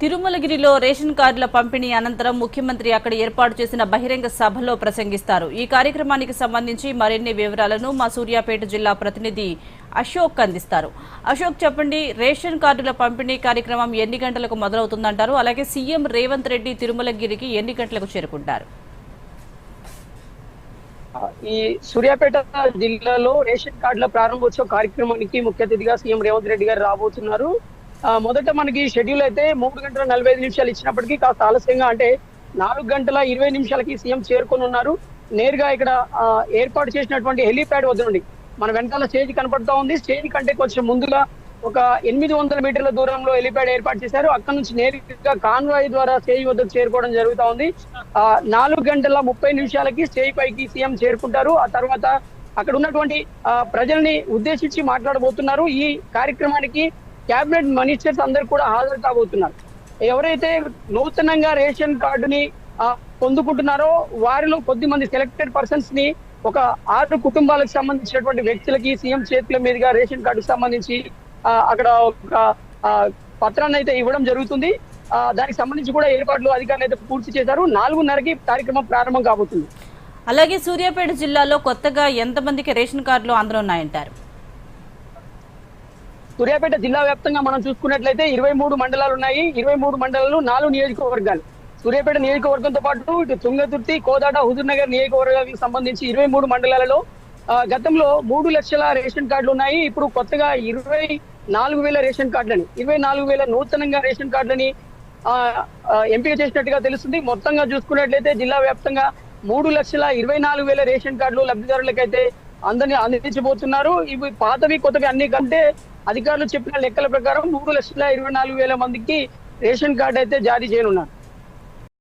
తిరుమలగిరిలో ration కార్డుల పంపిణీ అనంతరం ముఖ్యమంత్రి అక్కడ ఏర్పాటు చేసిన బహిరంగ సభలో ప్రసంగిస్తారు. ఈ కార్యక్రమానికి సంబంధించి మరిన్ని వివరాలను మా సూర్యాపేట జిల్లా ప్రతినిధి అశోక్ అందిస్తారు. అశోక్ చెప్పండి రేషన్ కార్డుల పంపిణీ కార్యక్రమం ఎన్ని గంటలకు మొదలవుతుందంటారు? అలాగే సీఎం రేవంత్ రెడ్డి తిరుమలగిరికి ఎన్ని గంటలకు చేరుకుంటారు? ఈ సూర్యాపేట జిల్లాలో రేషన్ కార్డుల ప్రారంభోత్సవ కార్యక్రమానికి ముఖ్య అతిథిగా సీఎం రేవంత్ రెడ్డి గారు రాబోతున్నారు. మొదట మనకి షెడ్యూల్ అయితే మూడు గంటల నలభై ఐదు నిమిషాలు ఇచ్చినప్పటికీ కాస్త ఆలస్యంగా అంటే నాలుగు గంటల ఇరవై నిమిషాలకి సీఎం చేరుకొని ఉన్నారు. నేరుగా ఇక్కడ ఏర్పాటు చేసినటువంటి హెలీప్యాడ్ వద్ద నుండి మన వెనకాల స్టేజ్ కనపడతా ఉంది. స్టేజ్ కంటే కొంచెం ముందుగా ఒక ఎనిమిది వందల మీటర్ల దూరంలో హెలీప్యాడ్ ఏర్పాటు చేశారు. అక్కడ నుంచి నేరుగా కాన్వాయ్ ద్వారా స్టేజ్ వద్దకు చేరుకోవడం జరుగుతా ఉంది. ఆ నాలుగు గంటల ముప్పై నిమిషాలకి స్టేజ్ పైకి సీఎం చేరుకుంటారు. ఆ తర్వాత అక్కడ ఉన్నటువంటి ప్రజల్ని ఉద్దేశించి మాట్లాడబోతున్నారు. ఈ కార్యక్రమానికి క్యాబినెట్ మినిస్టర్స్ అందరు కూడా హాజరు కాబోతున్నారు. ఎవరైతే నూతనంగా రేషన్ కార్డుని పొందుకుంటున్నారో వారిలో కొద్ది మంది సెలెక్టెడ్ పర్సన్స్ని ఒక ఆరు కుటుంబాలకు సంబంధించినటువంటి వ్యక్తులకి సీఎం చేతుల మీదుగా రేషన్ కార్డుకు సంబంధించి అక్కడ ఒక పత్రాన్ని అయితే ఇవ్వడం జరుగుతుంది. దానికి సంబంధించి కూడా ఏర్పాట్లు అధికారులు అయితే పూర్తి చేశారు. నాలుగున్నరకి కార్యక్రమం ప్రారంభం కాబోతుంది. అలాగే సూర్యాపేట జిల్లాలో కొత్తగా ఎంతమందికి రేషన్ కార్డులు అందనున్నాయంటారు సూర్యాపేట జిల్లా వ్యాప్తంగా మనం చూసుకున్నట్లయితే ఇరవై మూడు మండలాలు ఉన్నాయి. ఇరవై మూడు మండలాలు నాలుగు నియోజకవర్గాలు. సూర్యాపేట నియోజకవర్గంతో పాటు ఇటు తుంగతుర్తి కోదాడ హుజూర్ నగర్ నియోజకవర్గాలకు సంబంధించి ఇరవై మూడు మండలాలలో గతంలో మూడు లక్షల రేషన్ కార్డులు ఉన్నాయి. ఇప్పుడు కొత్తగా ఇరవై నాలుగు వేల రేషన్ కార్డులని ఇరవై నాలుగు వేల నూతనంగా రేషన్ కార్డులని ఎంపిక చేసినట్టుగా తెలుస్తుంది. మొత్తంగా చూసుకున్నట్లయితే జిల్లా వ్యాప్తంగా మూడు లక్షల ఇరవై నాలుగు వేల రేషన్ కార్డులు లబ్ధిదారులకైతే అందరినీ అందించబోతున్నారు. ఇవి పాతవి కొత్తవి అన్ని కంటే అధికారులు చెప్పిన లెక్కల ప్రకారం మూడు లక్షల ఇరవై నాలుగు వేల మందికి రేషన్ కార్డు అయితే జారీ చేయనున్నారు.